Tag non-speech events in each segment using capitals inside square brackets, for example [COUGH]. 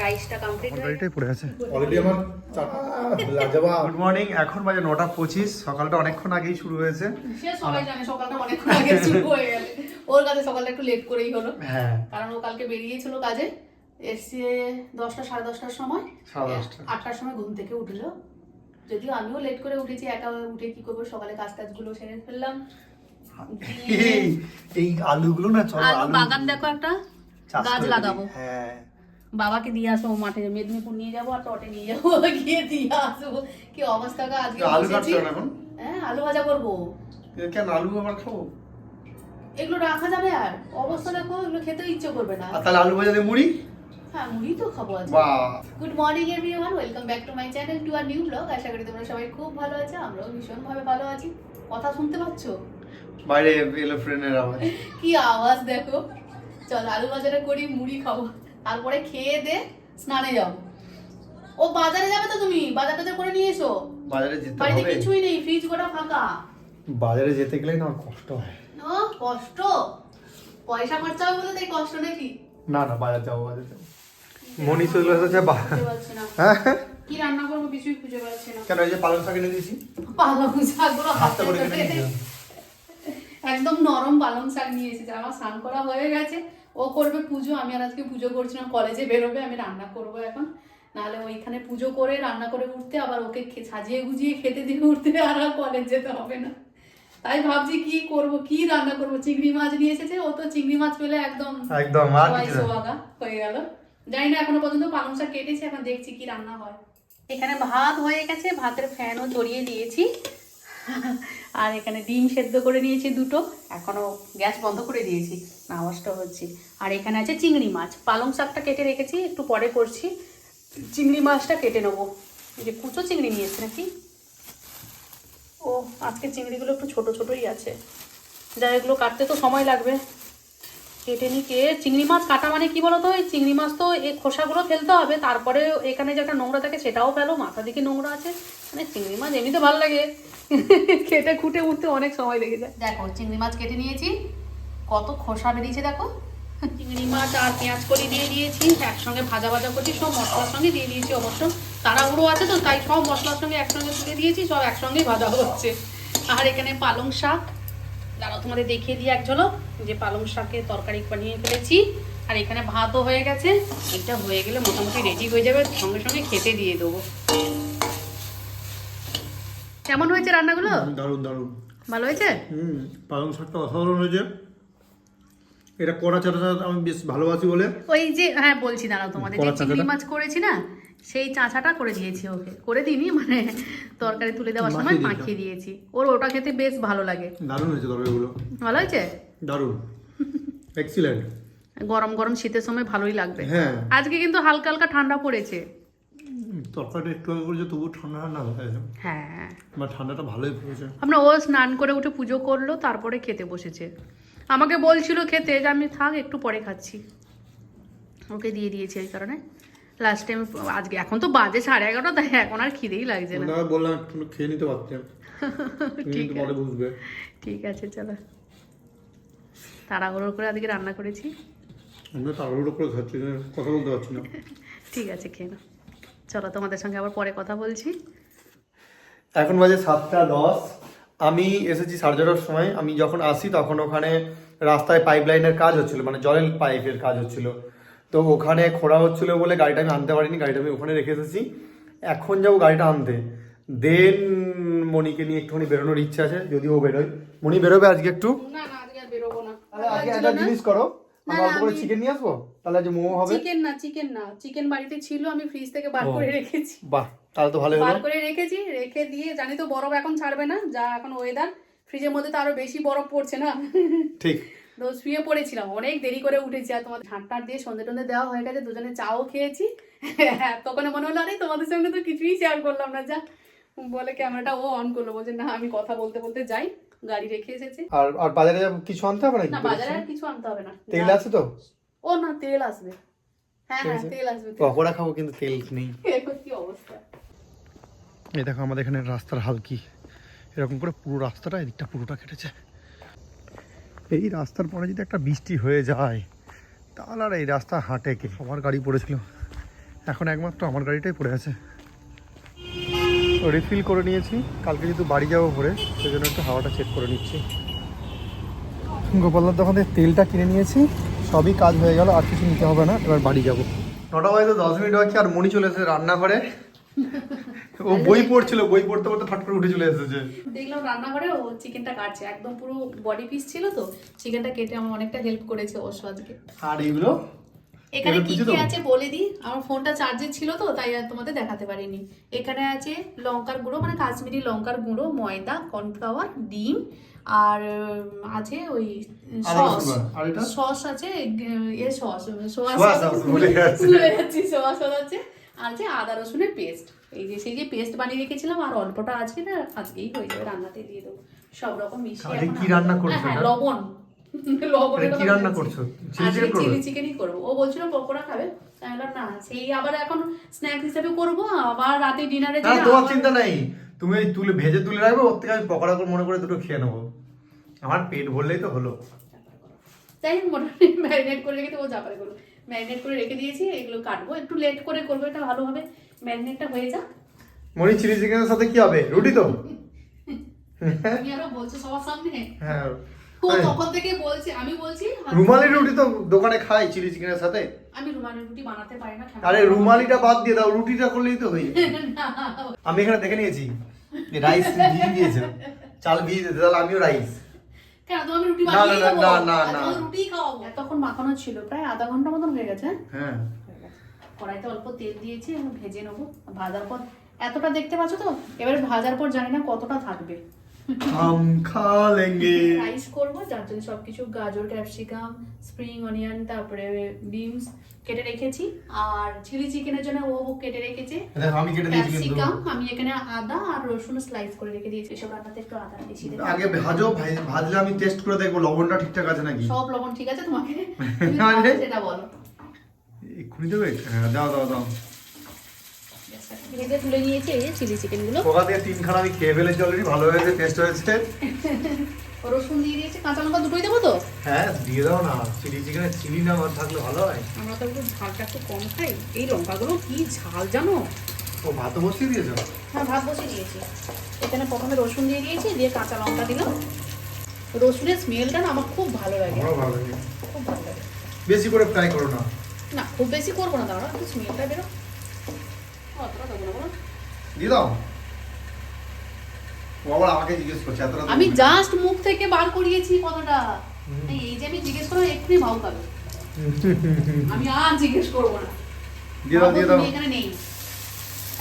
রাইসটা কমপ্লিট হয়ে পড়ে আছে। অলরেডি আমার চাটা গুড মর্নিং এখন বাজে নটা পঁচিশ সকালটা অনেকক্ষণ আগেই শুরু হয়েছে। সে সবাই জানে সকালটা অনেকক্ষণ আগে শুরু হয়ে গেলে। ওর কাছে সকালটা একটু লেট করেই হলো। হ্যাঁ। কারণ ও কালকে বেরিয়েছিল কাজে। এসছে দশটা সাড়ে দশটার সময়। সাড়ে দশটা। আটটার সময় ঘুম থেকে উঠল। যদিও আমিও লেট করে উঠেছি একা উঠে কি করব? সকালে কাজ টাজগুলো সেরে ফেললাম। এই এই আলুগুলো না চলো আলু আলু বাগান দেখো একটা। গাছ লাগাবো। হ্যাঁ। বাবাকে দিয়ে আসব মাঠে মেদিনীপুর নিয়ে যাব আর টটে নিয়ে যাব গিয়ে দিয়ে আসব। কি অবস্থা গো আজকে? আলু কাটছো এখন? হ্যাঁ আলু ভাজা করব। কেন আলু আবার খাব? এগুলো রাখা যাবে আর। অবস্থা দেখো এগুলো খেতে ইচ্ছে করবে না। তাহলে আলু ভাজা দিয়ে মুড়ি? হ্যাঁ মুড়ি তো খাব আজ good morning everyone welcome back to my channel to our new vlog আশা করি তোমরা সবাই খুব ভালো আছো আমরাও ভীষণ ভাবে ভালো আছি। কথা শুনতে পাচ্ছ? বাইরে এলো ফ্রেন্ডের আওয়াজ। [LAUGHS] কি আওয়াজ দেখো। চল আলু ভাজাটা করি মুড়ি খাব। তারপরে খেয়ে দে স্নানে যাও। ও বাজারে যাবে তো তুমি? বাজার টাজার করে নিয়ে এসো। বাজারে যেতে বাড়িতে কিছুই নেই ফ্রিজ গোটা ফাঁকা। বাজারে যেতে গেলে না কষ্ট হয়। ও কষ্ট? পয়সা খরচা হবে বলে তাই কষ্ট নাকি? না না বাজার যাব বাজার যাব। মনি চলে এসেছে না। হ্যাঁ কি রান্না করব কিছুই খুঁজে পাচ্ছি না। কেন এই যে পালং শাক এনে দিয়েছি? পালং শাকগুলো হাতে হাতে করে একদম নরম পালং শাক নিয়ে এসেছে। আমার স্নান করা হয়ে গেছে। ও করবে পুজো আমি আর আজকে পুজো করছি না কলেজে বেরোবে আমি রান্না করব এখন। নাহলে ওইখানে পুজো করে রান্না করে উঠতে আবার ওকে সাজিয়ে গুজিয়ে খেতে দিয়ে উঠতে [LAUGHS] আর আর কলেজ যেতে হবে না। তাই ভাবছি কি করব কি রান্না করব? চিংড়ি মাছ নিয়ে এসেছে ও তো চিংড়ি মাছ পেলে একদম একদম হয়ে গেল। জানি না এখনও পর্যন্ত পালং শাক কেটেছি এখন দেখছি কি রান্না হয়। এখানে ভাত হয়ে গেছে ভাতের ফ্যানও জড়িয়ে দিয়েছি। [LAUGHS] আর এখানে ডিম সেদ্ধ করে নিয়েছি দুটো এখনও গ্যাস বন্ধ করে দিয়েছি। আওয়াজটা হচ্ছে। আর এখানে আছে চিংড়ি মাছ। পালং শাকটা কেটে রেখেছি, একটু পরে করছি। চিংড়ি মাছটা কেটে নেব। এই যে কুচো চিংড়ি নিয়েছে নাকি? ও, আজকে চিংড়িগুলো একটু ছোট ছোটই আছে। যা এগুলো কাটতে তো সময় লাগবে। কেটে নি কে? চিংড়ি মাছ কাটা মানে কি বলতো? এই চিংড়ি মাছ তো এই খোসাগুলো ফেলতে হবে। তারপরে এখানে যে একটা নোংরা থাকে, সেটাও ফেলো। মাথা দিকে নোংরা আছে। মানে চিংড়ি মাছ এমনিতে ভালো লাগে। কেটে খুঁটে উঠতে অনেক সময় লেগে যায়। দেখো, চিংড়ি মাছ কেটে নিয়েছি। কত খোসা বেরিয়েছে দেখো। চিংড়ি মাছ আর পেঁয়াজ কলি দিয়ে দিয়েছি একসঙ্গে ভাজা ভাজা করছি সব মশলার সঙ্গে দিয়ে দিয়েছি অবশ্য। তাড়াহুড়ো আছে তো তাই সব মশলার সঙ্গে একসঙ্গে তুলে দিয়েছি সব একসঙ্গেই ভাজা হচ্ছে। আর এখানে পালং শাক। দাঁড়াও তোমাদের দেখিয়ে দিই এক ঝলক যে পালং শাকের তরকারি বানিয়ে ফেলেছি। আর এখানে ভাতও হয়ে গেছে। এটা হয়ে গেলে মোটামুটি রেডি হয়ে যাবে সঙ্গে সঙ্গে খেতে দিয়ে দেবো। কেমন হয়েছে রান্নাগুলো? দারুণ দারুণ। ভালো হয়েছে? হুম পালং শাকটা অসাধারণ হয়েছে। এটা কড়া চাটা আমি বেশ ভালোবাসি বলে। ওই যে হ্যাঁ বলছি দাঁড়াও তোমাদের যে চিংড়ি মাছ করেছি না সেই চাঁচাটা করে দিয়েছি ওকে। করে দিইনি মানে তরকারি তুলে দেওয়ার সময় মাখিয়ে দিয়েছি। ওর ওটা খেতে বেশ ভালো লাগে। দারুণ হয়েছে তরকারিগুলো। ভালো হয়েছে? দারুণ। [LAUGHS] এক্সিলেন্ট গরম গরম শীতের সময় ভালোই লাগবে। হ্যাঁ। আজকে কিন্তু হালকা হালকা ঠান্ডা পড়েছে। তরকারিটা একটু আগে করেছে তবু ঠান্ডা ঠান্ডা হয়েছে হ্যাঁ। বা ঠান্ডাটা ভালোই পড়েছে। আমরা ও স্নান করে উঠে পুজো করল তারপরে খেতে বসেছে। আমাকে বলছিল খেতে যে আমি থাক একটু পরে খাচ্ছি। ওকে দিয়ে দিয়েছি এই কারণে। লাস্ট টাইম আজকে এখন তো বাজে সাড়ে এগারোটা তাই এখন আর খিদেই লাগছে না। বললাম একটু খেয়ে নিতে পারতেন [LAUGHS] তুমি ঠিক পরে বুঝবে। ঠিক আছে চলো। তাড়াহুড়ো করে আজকে রান্না করেছি। আমরা তাড়াহুড়ো করে খাচ্ছি কথা বলতে পারছি না। [LAUGHS] ঠিক আছে খেয়ে নাও। চলো তোমাদের সঙ্গে আবার পরে কথা বলছি। এখন বাজে সাতটা দশ। আমি এসেছি সাড়ে ছটার সময়। আমি যখন আসি তখন ওখানে রাস্তায় পাইপ লাইনের কাজ হচ্ছিল মানে জলের পাইপের কাজ হচ্ছিল। তো ওখানে খোঁড়া হচ্ছিল বলে গাড়িটা আমি আনতে পারিনি গাড়িটা আমি ওখানে রেখে এসেছি। এখন যাব গাড়িটা আনতে। দেন মণিকে নিয়ে একটুখানি বেরোনোর ইচ্ছা আছে যদি ও বেরোয়। মণি বেরোবে আজকে একটু? না না আজকে তাহলে একটা জিনিস করো অল্প করে চিকেন নিয়ে আসব? তাহলে আজ মোমো হবে। চিকেন না চিকেন না। চিকেন বাড়িতে ছিল আমি ফ্রিজ থেকে বার করে রেখেছি। বাহ। তাহলে তো ভালোই বার হলো করে রেখেছি রেখে দিয়ে জানি তো বরফ এখন ছাড়বে না যা এখন ওয়েদার ফ্রিজের মধ্যে তো আরও বেশি বরফ পড়ছে না। ঠিক। তো শুয়ে পড়েছিলাম অনেক দেরি করে উঠেছি আর ঝাঁট দিয়ে সন্ধে টন্ধে দেওয়া হয়ে গেছে দুজনে চাও খেয়েছি। [LAUGHS] তখন মনে হলো আরে তোমাদের সঙ্গে তো কিছুই শেয়ার করলাম না যা। বলে ক্যামেরাটা ও অন করল বলছে না আমি কথা বলতে বলতে যাই গাড়ি রেখে এসেছি। আর আর বাজারে কিছু আনতে হবে না বাজারে আর কিছু আনতে হবে না। তেল আছে তো? ও না তেল আসবে। হ্যাঁ হ্যাঁ তেল আসবে তেল। পকোড়া খাব কিন্তু তেল নেই। [LAUGHS] কি অবস্থা? এই দেখো আমাদের এখানে রাস্তার হাল কি? এরকম করে পুরো রাস্তাটা, এদিকটা পুরোটা কেটেছে। এই রাস্তার পরে যদি একটা বৃষ্টি হয়ে যায়, তাহলে আর এই রাস্তা হাঁটে কে? আমার গাড়ি পড়েছিল। এখন একমাত্র আমার গাড়িটাই পড়ে আছে। রিফিল করে নিয়েছি। কালকে যেহেতু বাড়ি যাব ভরে সেই জন্য একটু হাওয়াটা চেক করে নিচ্ছি। গোপালদার দোকান থেকে তেলটা কিনে নিয়েছি। সবই কাজ হয়ে গেল, আর কিছু নিতে হবে না। এবার বাড়ি যাব। নটা বাজে দশ মিনিট বাকি, আর মনি চলে এসেছে রান্নাঘরে। ও বই পড়ছিল বই পড়তে পড়তে ফাট করে উঠে চলে এসেছে। দেখলাম রান্নাঘরে ও চিকেনটা কাটছে একদম পুরো বডি পিস ছিল তো চিকেনটা কেটে আমার অনেকটা হেল্প করেছে অবশ্য আজকে আর এইগুলো এখানে কি কি আছে বলে দিই আমার ফোনটা চার্জে ছিল তো তাই আর তোমাদের দেখাতে পারিনি। এখানে আছে লঙ্কার গুঁড়ো মানে কাশ্মীরি লঙ্কার গুঁড়ো ময়দা কর্নফ্লাওয়ার ডিম আর আছে ওই সস? সস আছে এ সস সোয়া সস সস ভুলে যাচ্ছি সোয়া সস আছে আর আছে আদা রসুনের পেস্ট এই যে সেই যে পেস্ট বানিয়ে রেখেছিলাম আর অল্পটা আছে না আজকেই হয়ে যাবে রান্নাতে দিয়ে দেবো। সব রকম মিশিয়ে কি রান্না করছ হ্যাঁ, লবণ। [LAUGHS] কি রান্না করছ? চিলি চিকেন চিকেনই করব। ও বলছিল পকোড়া খাবে। বললাম না সেই আবার এখন স্ন্যাক্স হিসেবে করব আবার রাতে ডিনারে তোমার চিন্তা নাই। তুমি ওই তুলে ভেজে তুলে রাখবে ওর থেকে আমি পকোড়া করে মনে করে দুটো খেয়ে নেব। আমার পেট ভরলেই তো হলো। তাই মোটামুটি [LAUGHS] ম্যারিনেট করে রেখে করব। ম্যারিনেট করে রেখে দিয়েছি এগুলো কাটবো। একটু লেট করে করব এটা ভালো হবে। ম্যারিনেটটা হয়ে যাক। মনি চিলি চিকেনের সাথে কি হবে? রুটি তো। তুমি আরও বলছো সবার সামনে? হ্যাঁ। ও তখন থেকে বলছে আমি বলছি রুমালি রুটি তো দোকানে খাই চিলি চিকেনের সাথে। আমি রুমালি রুটি বানাতে পারি না আরে রুমালিটা বাদ দিয়ে দাও রুটিটা করলেই তো হয়ে [LAUGHS] আমি এখানে দেখে নিয়েছি রাইস ভিজিয়ে দিয়েছে। চাল ভিজিয়ে দিয়েছে তাহলে আমিও রাইস কেন? তো আমি রুটি না, না, না, না, না। রুটি খাওয়াবো। এতক্ষণ মাখানো ছিল প্রায় আধা ঘণ্টা মতন হয়ে গেছে। হ্যাঁ? কড়াইতে অল্প তেল দিয়েছি এবং ভেজে নেব। ভাজার পর এতটা দেখতে পাচ্ছ তো? এবারে ভাজার পর জানি না কতটা থাকবে। রাইস করব যার জন্য সবকিছু গাজর ক্যাপসিকাম স্প্রিং অনিয়ন তারপরে বিনস কেটে রেখেছি। আর চিলি চিকেনের জন্য ও কেটে রেখেছে। আমি কেটে দিয়েছি ক্যাপসিকাম আমি এখানে আদা আর রসুন স্লাইস করে রেখে দিয়েছি। এসব রান্নাতে একটু আদা বেশি দেবে আগে ভাজো ভাজলে আমি টেস্ট করে দেখব। লবণটা ঠিকঠাক আছে নাকি? সব লবণ ঠিক আছে তোমাকে? সেটা বলো। এক্ষুনি দেবে? হ্যাঁ দাও দাও দাও। ভেজে তুলে নিয়েছি এই চিলি চিকেনগুলো। ওখান থেকে তিনখানা আমি খেয়ে ফেলেছি অলরেডি ভালো হয়েছে টেস্ট হয়েছে। রসুন দিয়ে দিয়েছি কাঁচা লঙ্কা দুটোই দেবো তো? হ্যাঁ দিয়ে দাও না চিলি না থাকলে ভালো হয়। আমরা তো একটু ঝালটা একটু কম খাই। এই লঙ্কাগুলো কি ঝাল জানো? ও ভাত বসিয়ে দিয়েছ? হ্যাঁ ভাত বসিয়ে দিয়েছি। এখানে প্রথমে রসুন দিয়ে দিয়েছি দিয়ে কাঁচা লঙ্কা দিলাম। রসুনের স্মেলটা না আমার খুব ভালো লাগে। ভালো লাগে। খুব ভালো লাগে। বেশি করে ফ্রাই করো না। না খুব বেশি করব না দাঁড়া একটু স্মেলটা বেরো। দিয়ে দাও। ও আমাকে জিজ্ঞেস করছে এতটা আমি জাস্ট মুখ থেকে বার করিয়েছি কথাটা। এই যে আমি জিজ্ঞেস করব এক্ষুনি ভাও খাবে [LAUGHS] আমি আর জিজ্ঞেস করব না। দিয়ে দাও দিয়ে দাও। এখানে নেই।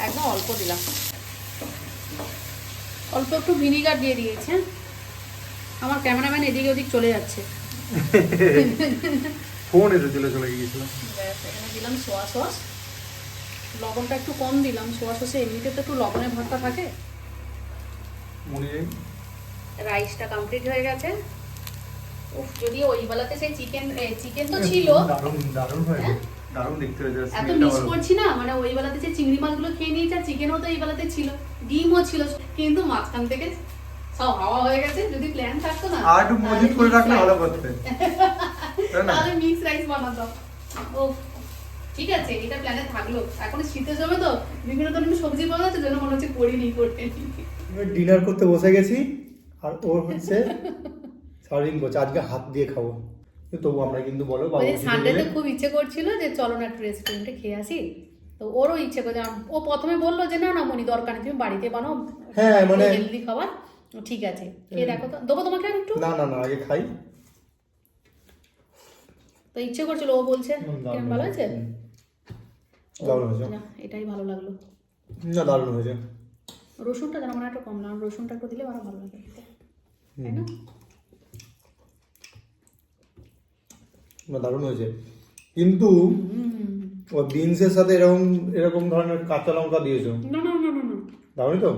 একদম অল্প দিলাম। অল্প একটু ভিনিগার দিয়ে দিয়েছে হ্যাঁ? আমার ক্যামেরাম্যান এদিকে ওদিক চলে যাচ্ছে। [LAUGHS] ফোন এসেছিল চলে গিয়েছিলাম এখানে দিলাম সোয়া সস। লবণটা একটু কম দিলাম সোয়া সসে এমনিতে তো একটু লবণের ভর্তা থাকে। রাইসটা কমপ্লিট হয়ে গেছে। উফ যদি ওই বেলাতে সেই চিকেন চিকেন তো ছিল। দারুণ দারুণ হয়েছে হ্যাঁ? দারুণ দেখতে হয়েছে। এত মিস করছি না মানে ওই বেলাতে যে চিংড়ি মাছগুলো খেয়ে নিয়েছে চিকেনও তো এই বেলাতে ছিল ডিমও ছিল। কিন্তু মাঝখান থেকে সব হাওয়া হয়ে গেছে যদি প্ল্যান থাকতো না আর একটু মজুত করে রাখলে ভালো করতে। তাহলে মিক্স রাইস বানাতাম ও ঠিক আছে এটা প্ল্যানে থাকল। এখন শীতের সময় তো বিভিন্ন ধরনের সবজি পাওয়া যাচ্ছে যেন মনে হচ্ছে করিনি করতে ডিনার করতে বসে গেছি আর ওর হচ্ছে করছে আজকে হাত দিয়ে খাব। তবু আমরা কিন্তু বলো বাবু খেতে সানডেতে খুব ইচ্ছে করছিল যে চলো না একটু রেস্টুরেন্টে খেয়ে আসি। তো ওরও ইচ্ছে করে ও প্রথমে বলল যে না না মনি দরকার নেই তুমি বাড়িতে বানাও। হ্যাঁ, মানে- হেলদি খাবার। ঠিক আছে খেয়ে দেখো তো। দেবো তোমাকে আর একটু? না না না আগে খাই। তো ইচ্ছে করছিল ও বলছে কেমন ভালো হয়েছে। দারুণ হয়েছে। না এটাই ভালো লাগল। না দারুণ হয়েছে। রসুনটা যেন মনে একটু কম লাগল রসুনটা একটু দিলে আরও ভালো লাগে। তাই না? না দারুণ হয়েছে। কিন্তু ও বিনসের সাথে এরকম এরকম ধরনের কাঁচা লঙ্কা দিয়েছ? না না না না না। দারুণই তো?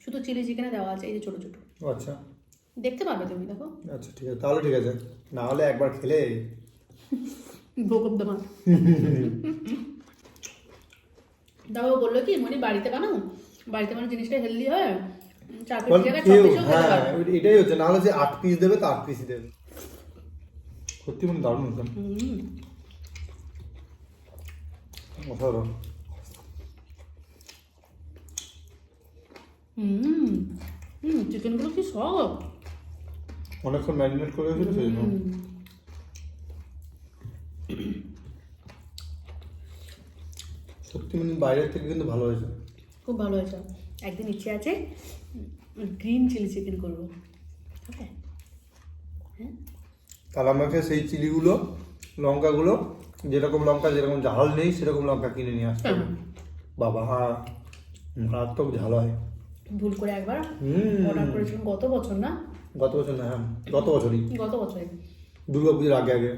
শুধু চিলি চিকেনে দেওয়া আছে এই যে ছোট ছোট। আচ্ছা। দেখতে পারবে তুমি দেখো। আচ্ছা ঠিক আছে। তাহলে ঠিক আছে। না হলে একবার খেলে। ভোগব দেমা দাও বলল কি মনি বাড়িতে বানাও বাড়িতে বানানো জিনিসটা হেলদি হয় চার পিস জায়গায় ছ পিসও খেতে হ্যাঁ পারবে এটাই হচ্ছে না হলে যে আট পিস দেবে তো আট পিসই দেবে। সত্যি মানে দারুণ হতো অসাধারণ। হুম হুম চিকেনগুলো কি সব? অনেকক্ষণ ম্যারিনেট করে রেখেছিল সেই জন্য। সত্যি মানে বাইরের থেকে কিন্তু ভালো হয়েছে। খুব ভালো হয়েছে। একদিন ইচ্ছে আছে গ্রিন চিলি চিকেন করব। ওকে? তাহলে আমাকে সেই চিলিগুলো লঙ্কাগুলো যেরকম লঙ্কা যেরকম ঝাল নেই সেরকম লঙ্কা কিনে নিয়ে আসতে বাবা মারাত্মক ঝাল হয়। ভুল করে একবার হুম। অর্ডার করেছিলাম। গত বছর না? গত বছর না হ্যাঁ গত বছরই। গত বছরই। দুর্গা পুজোর আগে আগে।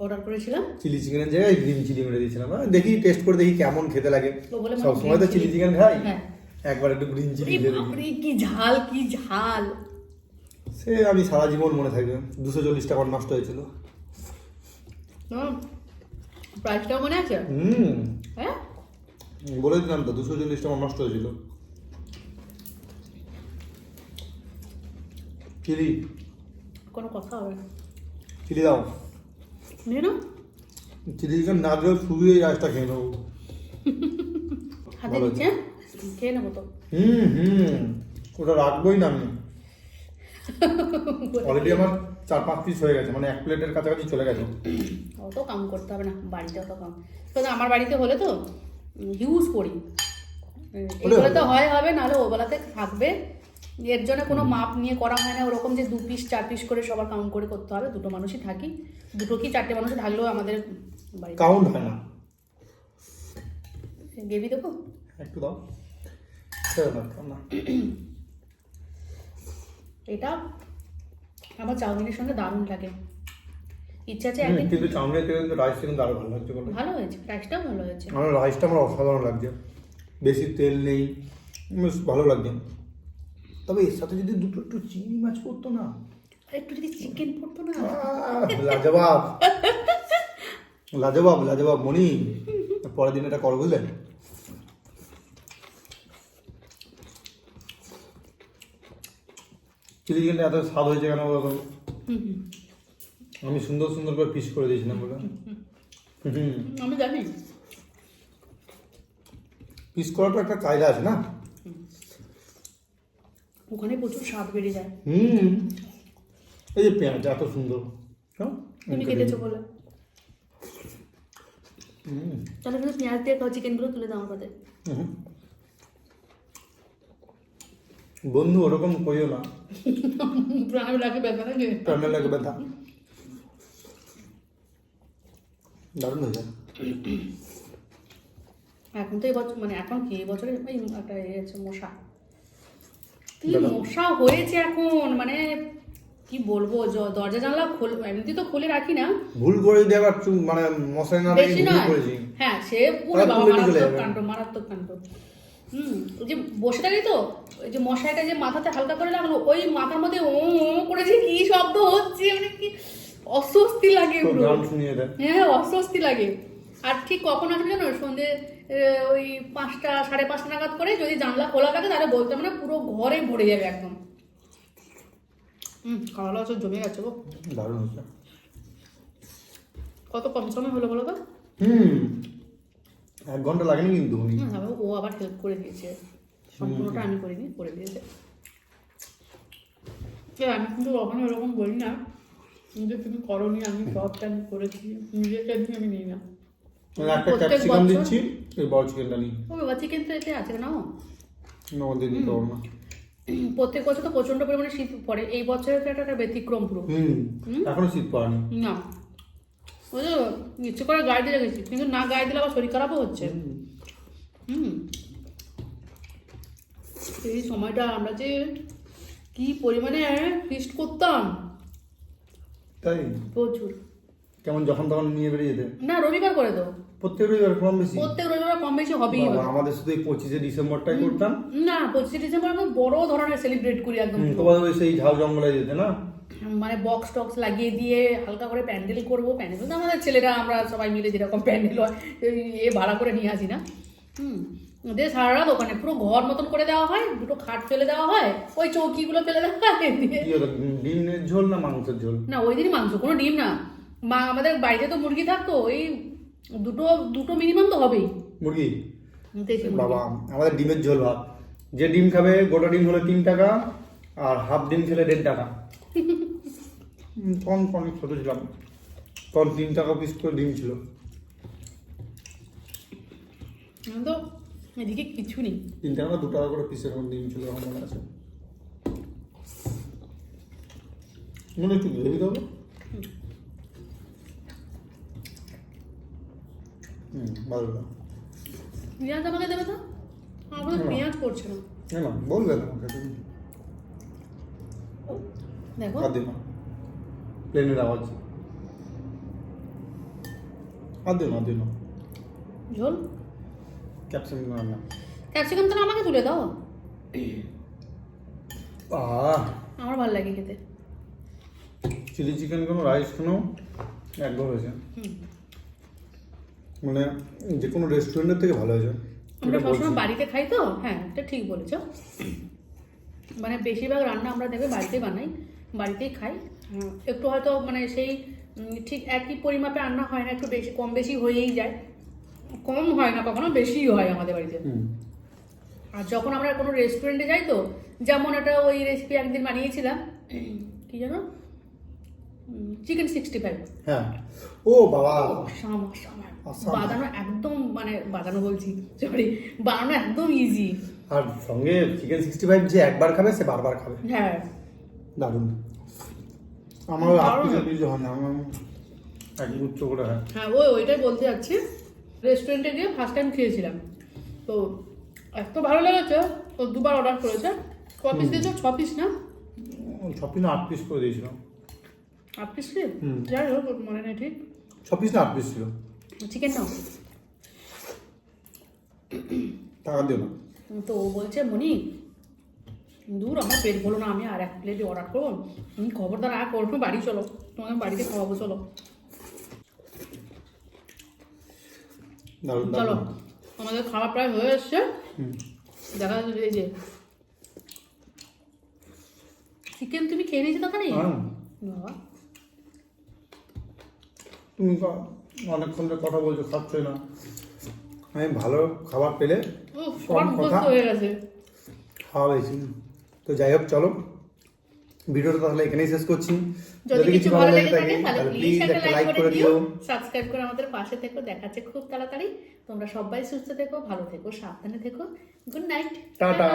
অর্ডার করেছিলাম। চিলি চিকেনের জায়গায় গ্রিন চিলি মেরে দিয়েছিলাম। দেখি টেস্ট করে দেখি কেমন খেতে লাগে। সব সময় তো চিলি চিকেন খাই। হ্যাঁ। একবার একটু গ্রিন চিলি দিয়ে দেখি। কি ঝাল কি ঝাল। সে আমি সারা জীবন মনে থাকবে। দুশো চল্লিশ টাকা নষ্ট হয়েছিল। প্রাইসটাও মনে আছে? হুম। হ্যাঁ? বলে দিলাম তো দুশো চল্লিশ টাকা নষ্ট হয়েছিল। চিলি। কোনো কথা হবে চিলি দাও। নিয়ে না চিলি চিকেন না দিলেও এই রাইসটা খেয়ে নেব। [LAUGHS] হাতে ভালো খেয়ে নেব তো। হুম হুম। ওটা রাখবোই না আমি। [LAUGHS] অলরেডি আমার চার পাঁচ পিস হয়ে গেছে মানে এক প্লেটের কাছাকাছি চলে গেছে। অত কাম করতে হবে না বাড়িতে অত কাম। তবে আমার বাড়িতে হলে তো হিউজ করি। এগুলো তো হয় হবে নাহলে ওবেলাতে থাকবে। এর জন্য কোনো মাপ নিয়ে করা হয় না। ওরকম যে দু পিস চার পিস করে সবার কাউন্ট করে করতে হবে। দুটো মানুষই থাকি। দুটো কি চারটে মানুষ থাকলেও আমাদের বাড়িতে কাউন্ট হয় না। গ্রেভি দেবো? একটু দাও। এটা আমার চাউমিনের সঙ্গে দারুণ লাগে। ইচ্ছা আছে একদিন কিন্তু চাউমিনের থেকে কিন্তু রাইস কিন্তু আরও ভালো লাগছে ভালো হয়েছে প্রাইসটাও ভালো হয়েছে। আমার রাইসটা আমার অসাধারণ লাগছে। বেশি তেল নেই ভালো লাগছে। তবে এর সাথে যদি দুটো একটু চিংড়ি মাছ করতো না? একটু যদি চিকেন পড়তো না? লাজবাব। লাজবাব লাজবাব মনি। পরের দিন এটা করো বুঝলেন চিলি চিকেনটা এত স্বাদ হয়েছে কেন বলো তো? হুম, হুম। আমি সুন্দর সুন্দর করে পিস করে দিয়েছিলাম বলে আমি জানি। পিস করাটা একটা কায়দা আছে না? ওখানে প্রচুর স্বাদ বেড়ে যায়। হুম। এই যে পেঁয়াজ এত সুন্দর? তুমি কেটেছো বলে। হুম, তাহলে কিন্তু পেঁয়াজ দিয়ে খাও চিকেনগুলো তুলে দাও হুম। বন্ধু ওরকম কইও না। প্রাণে ব্যাপার আছে প্রাণে লাগে ব্যথা। দারুণ হয়েছে। এখন তো এবছর মানে এখন কি? এবছরে একটা মশা। কি মশা হয়েছে এখন মানে কি বলব দরজা জানলা খোল এমনি তো খুলে রাখি না। ভুল করে যদি আবার মানে মশাই না বেশি করেছি। হ্যাঁ সে পুরো মারাত্মক কাণ্ড মারাত্মক কাণ্ড। হুম যে বসে থাকি তো ওই যে মশাইটা যে মাথাতে হালকা করে লাগল ওই মাথার মধ্যে ও ও করে যে কি শব্দ হচ্ছে মানে কি অস্বস্তি লাগে হ্যাঁ অস্বস্তি লাগে। আর ঠিক কখন আসবে জানো? সন্ধে ওই পাঁচটা সাড়ে পাঁচটা নাগাদ করে যদি জানলা খোলা থাকে তাহলে বলতে মানে পুরো ঘরে ভরে যাবে একদম। হুম খাওয়া দাওয়া সব জমে গেছে গো। দারুণ হয়েছে। কত কম সময় হলো বলো তো? হুম এক ঘণ্টা লাগেনি কিন্তু ও আবার হেল্প করে দিয়েছে। সম্পূর্ণটা আমি করিনি করে দিয়েছে। আমি কিন্তু কখনো এরকম বলি না যে তুমি করনি আমি সবটা আমি করেছি নিজেকে দিয়ে আমি নিই না। একটা প্রত্যেক ক্যাপসিকাম বছর- দিচ্ছি এই বড় চিকেনটা নিই ও বাবা চিকেন তো এতে আছে না আমাদের দিতে না। প্রত্যেক বছর তো প্রচণ্ড পরিমাণে শীত পড়ে। এই বছরে তো একটা ব্যতিক্রম পুরো। হুম। এখনও শীত পড়েনি। না। ওই ইচ্ছে করে গায়ে দিয়ে গেছি কিন্তু না গায়ে দিলে আবার শরীর খারাপও হচ্ছে। হুম। এই সময়টা আমরা যে কি পরিমাণে ফিস্ট করতাম। তাই? প্রচুর। কেমন যখন তখন নিয়ে বেরিয়ে যেতে? না রবিবার করে দাও। প্রত্যেক রবিবার কম বেশি? প্রত্যেক রবিবার কম বেশি হবেই হবে। আমাদের শুধু এই পঁচিশে ডিসেম্বরটাই করতাম। না পঁচিশে ডিসেম্বর আমরা বড় ধরনের সেলিব্রেট করি একদম তোমাদের ওই সেই ঝাউ জঙ্গলে যেতে না? মানে বক্স টক্স লাগিয়ে দিয়ে হালকা করে প্যান্ডেল করব। প্যান্ডেল তো আমাদের ছেলেরা আমরা সবাই মিলে যেরকম প্যান্ডেল হয় এ ভাড়া করে নিয়ে আসি না। হুম দিয়ে সারা রাত ওখানে পুরো ঘর মতন করে দেওয়া হয় দুটো খাট ফেলে দেওয়া হয় ওই চৌকিগুলো ফেলে দেওয়া হয় ডিমের ঝোল না মাংসের ঝোল? না ওই দিনই মাংস কোনো ডিম না। মা আমাদের বাড়িতে তো মুরগি থাকতো ওই দুটো দুটো মিনিমাম তো হবেই। মুরগি? দেশি মুরগি। বাবা আমাদের ডিমের ঝোল ভাত। যে ডিম খাবে গোটা ডিম হলে তিন টাকা আর হাফ ডিম খেলে দেড় টাকা। [LAUGHS] উম, তখন অনেক ছোট ছিলাম। তখন তিন টাকা পিস করে ডিম ছিল। এখন তো এদিকে কিছু নেই। তিন টাকা দু টাকা করে পিস এরকম ডিম ছিল আমার মনে আছে। মনে একটু গ্রেভি দেবো হুম ভালো। পেঁয়াজ আমাকে দেবে তো? আমার না। পেঁয়াজ পড়ছে না। না না বলবে না আমাকে তুমি দেখো। আর দিও না। প্লেনের আওয়াজ। আর দিও আর দিও ঝোল। ক্যাপসিকাম রান্না। ক্যাপসিকাম তো আমাকে তুলে দাও। আহ। আমার ভালো লাগে খেতে। চিলি চিকেন কোনো রাইস কোনো? একবার হয়েছে। হুম। মানে যে কোনো রেস্টুরেন্টের থেকে ভালো হয়েছে আমরা সবসময় বাড়িতে খাই তো? হ্যাঁ এটা ঠিক বলেছ। মানে বেশিরভাগ রান্না আমরা দেখবে বাড়িতে বানাই বাড়িতেই খাই। একটু হয়তো মানে সেই ঠিক একই পরিমাপে রান্না হয় না একটু বেশি কম বেশি হয়েই যায়। কম হয় না কখনো বেশিই হয় আমাদের বাড়িতে। আর যখন আমরা কোনো রেস্টুরেন্টে যাই তো যেমন একটা ওই রেসিপি একদিন বানিয়েছিলাম কি জানো চিকেন সিক্সটি ফাইভ হ্যাঁ। ও বাবা। Awesome awesome. বানানো একদম মানে বানানো বলছি সরি বানানো একদম ইজি আর সঙ্গে চিকেন সিক্সটি ফাইভ যে একবার খাবে সে বারবার খাবে। হ্যাঁ। দারুণ। আমার। পিস পিস হয় না আমার এক গুচ্ছ করে হয়। হ্যাঁ ওই ওইটাই বলতে যাচ্ছি। রেস্টুরেন্টে গিয়ে ফার্স্ট টাইম খেয়েছিলাম। তো এত ভালো লেগেছে ও দুবার অর্ডার করেছে। ক পিস দিয়েছ? ছ পিস না? ছ পিস না আট পিস করে দিয়েছিলাম। আট পিস কি যাই হোক মনে নেই ঠিক। ছ পিস না আট পিস ছিল। চিকেন নাও টাকা দিও না। তো ও বলছে মনি দূর আমার পেট বলো না আমি আর এক প্লেট অর্ডার করব। তুমি খবরদার আর করব বাড়ি চলো। তোমাকে বাড়িতে খাওয়াবো চলো। চলো আমাদের খাওয়া প্রায় হয়ে এসছে। দেখা যাচ্ছে এই যে চিকেন তুমি খেয়ে নিয়েছো হ্যাঁ। বাবা। তুমি অনেকক্ষণ ধরে কথা বলছো খাচ্ছই না। আমি ভালো খাবার পেলে কম কথা। খাওয়া হয়েছি। তো যাই হোক চলো। ভিডিওটা তাহলে এখানেই শেষ করছি। যদি কিছু ভালো লেগে থাকে তাহলে প্লিজ একটা লাইক করে দিও দিও। সাবস্ক্রাইব করে আমাদের পাশে থেকো দেখাচ্ছে খুব তাড়াতাড়ি। তোমরা সবাই সুস্থ থেকো ভালো থেকো সাবধানে থেকো। Good night tata.